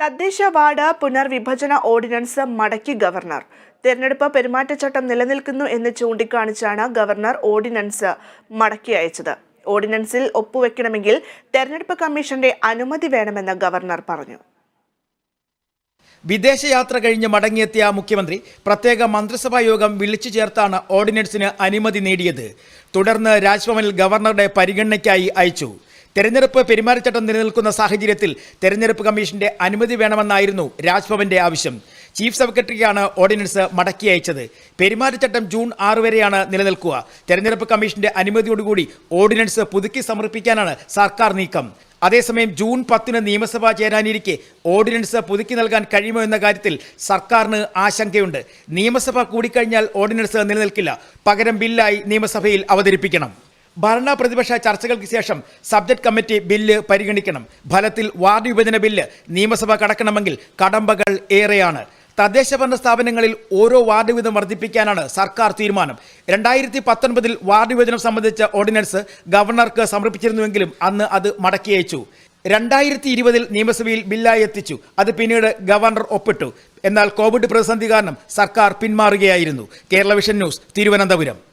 തദ്ദേശ വാർഡ് പുനർവിഭജന ഓർഡിനൻസ് മടക്കി ഗവർണർ. തെരഞ്ഞെടുപ്പ് പെരുമാറ്റച്ചട്ടം നിലനിൽക്കുന്നു എന്ന് ചൂണ്ടിക്കാണിച്ചാണ് ഗവർണർ ഓർഡിനൻസ് മടക്കി അയച്ചത്. ഓർഡിനൻസിൽ ഒപ്പുവെക്കണമെങ്കിൽ തെരഞ്ഞെടുപ്പ് കമ്മീഷന്റെ അനുമതി വേണമെന്ന് ഗവർണർ പറഞ്ഞു. വിദേശയാത്ര കഴിഞ്ഞ് മടങ്ങിയെത്തിയ മുഖ്യമന്ത്രി പ്രത്യേക മന്ത്രിസഭാ യോഗം വിളിച്ചു ചേർത്താണ് ഓർഡിനൻസിന് അനുമതി നേടിയത്. തുടർന്ന് രാജ്ഭവനിൽ ഗവർണറുടെ പരിഗണനയ്ക്കായി അയച്ചു. തെരഞ്ഞെടുപ്പ് പെരുമാറ്റച്ചട്ടം നിലനിൽക്കുന്ന സാഹചര്യത്തിൽ തെരഞ്ഞെടുപ്പ് കമ്മീഷന്റെ അനുമതി വേണമെന്നായിരുന്നു രാജ്ഭവന്റെ ആവശ്യം. ചീഫ് സെക്രട്ടറിക്കാണ് ഓർഡിനൻസ് മടക്കി അയച്ചത്. പെരുമാറ്റച്ചട്ടം ജൂൺ ആറ് വരെയാണ് നിലനിൽക്കുക. തെരഞ്ഞെടുപ്പ് കമ്മീഷന്റെ അനുമതിയോടുകൂടി ഓർഡിനൻസ് പുതുക്കി സമർപ്പിക്കാനാണ് സർക്കാർ നീക്കം. അതേസമയം ജൂൺ പത്തിന് നിയമസഭ ചേരാനിരിക്കെ ഓർഡിനൻസ് പുതുക്കി നൽകാൻ കഴിയുമോ എന്ന കാര്യത്തിൽ സർക്കാരിന് ആശങ്കയുണ്ട്. നിയമസഭ കൂടിക്കഴിഞ്ഞാൽ ഓർഡിനൻസ് നിലനിൽക്കില്ല. പകരം ബില്ലായി നിയമസഭയിൽ അവതരിപ്പിക്കണം. ഭരണ പ്രതിപക്ഷ ചർച്ചകൾക്ക് ശേഷം സബ്ജക്ട് കമ്മിറ്റി ബില്ല് പരിഗണിക്കണം. ഫലത്തിൽ വാർഡ് വിഭജന ബില്ല് നിയമസഭ കടക്കണമെങ്കിൽ കടമ്പകൾ ഏറെയാണ്. തദ്ദേശ ഭരണ സ്ഥാപനങ്ങളിൽ ഓരോ വാർഡ് വീതം വർദ്ധിപ്പിക്കാനാണ് സർക്കാർ തീരുമാനം. രണ്ടായിരത്തി പത്തൊൻപതിൽ വാർഡ് വിഭജനം സംബന്ധിച്ച ഓർഡിനൻസ് ഗവർണർക്ക് സമർപ്പിച്ചിരുന്നുവെങ്കിലും അന്ന് അത് മടക്കി അയച്ചു. രണ്ടായിരത്തി ഇരുപതിൽ നിയമസഭയിൽ ബില്ലായി എത്തിച്ചു. അത് പിന്നീട് ഗവർണർ ഒപ്പിട്ടു. എന്നാൽ കോവിഡ് പ്രതിസന്ധി കാരണം സർക്കാർ പിന്മാറുകയായിരുന്നു. Kerala vision news Thiruvananthapuram.